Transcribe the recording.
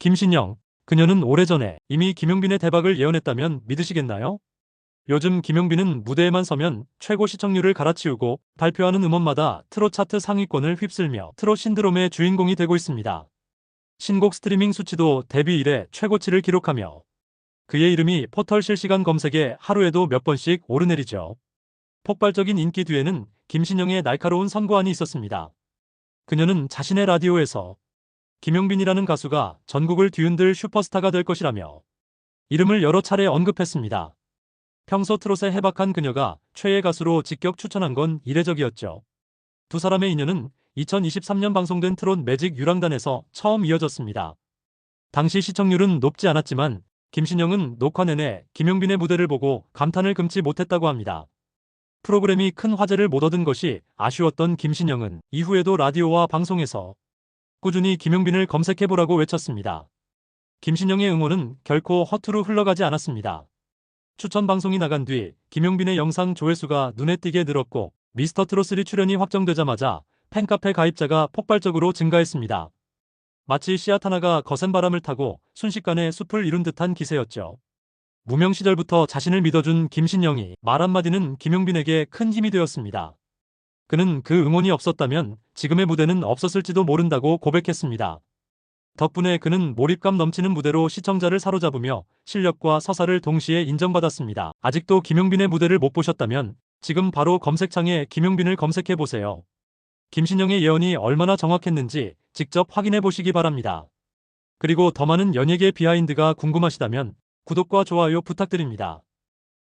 김신영, 그녀는 오래전에 이미 김용빈의 대박을 예언했다면 믿으시겠나요? 요즘 김용빈은 무대에만 서면 최고 시청률을 갈아치우고 발표하는 음원마다 트롯 차트 상위권을 휩쓸며 트롯 신드롬의 주인공이 되고 있습니다. 신곡 스트리밍 수치도 데뷔 이래 최고치를 기록하며 그의 이름이 포털 실시간 검색에 하루에도 몇 번씩 오르내리죠. 폭발적인 인기 뒤에는 김신영의 날카로운 선고안이 있었습니다. 그녀는 자신의 라디오에서 김용빈이라는 가수가 전국을 뒤흔들 슈퍼스타가 될 것이라며 이름을 여러 차례 언급했습니다. 평소 트롯에 해박한 그녀가 최애 가수로 직격 추천한 건 이례적이었죠. 두 사람의 인연은 2023년 방송된 트롯 매직 유랑단에서 처음 이어졌습니다. 당시 시청률은 높지 않았지만 김신영은 녹화 내내 김용빈의 무대를 보고 감탄을 금치 못했다고 합니다. 프로그램이 큰 화제를 못 얻은 것이 아쉬웠던 김신영은 이후에도 라디오와 방송에서 꾸준히 김용빈을 검색해보라고 외쳤습니다. 김신영의 응원은 결코 허투루 흘러가지 않았습니다. 추천 방송이 나간 뒤 김용빈의 영상 조회수가 눈에 띄게 늘었고 미스터 트롯3 출연이 확정되자마자 팬카페 가입자가 폭발적으로 증가했습니다. 마치 씨앗 하나가 거센 바람을 타고 순식간에 숲을 이룬 듯한 기세였죠. 무명 시절부터 자신을 믿어준 김신영이 말 한마디는 김용빈에게 큰 힘이 되었습니다. 그는 그 응원이 없었다면 지금의 무대는 없었을지도 모른다고 고백했습니다. 덕분에 그는 몰입감 넘치는 무대로 시청자를 사로잡으며 실력과 서사를 동시에 인정받았습니다. 아직도 김용빈의 무대를 못 보셨다면 지금 바로 검색창에 김용빈을 검색해 보세요. 김신영의 예언이 얼마나 정확했는지 직접 확인해 보시기 바랍니다. 그리고 더 많은 연예계 비하인드가 궁금하시다면 구독과 좋아요 부탁드립니다.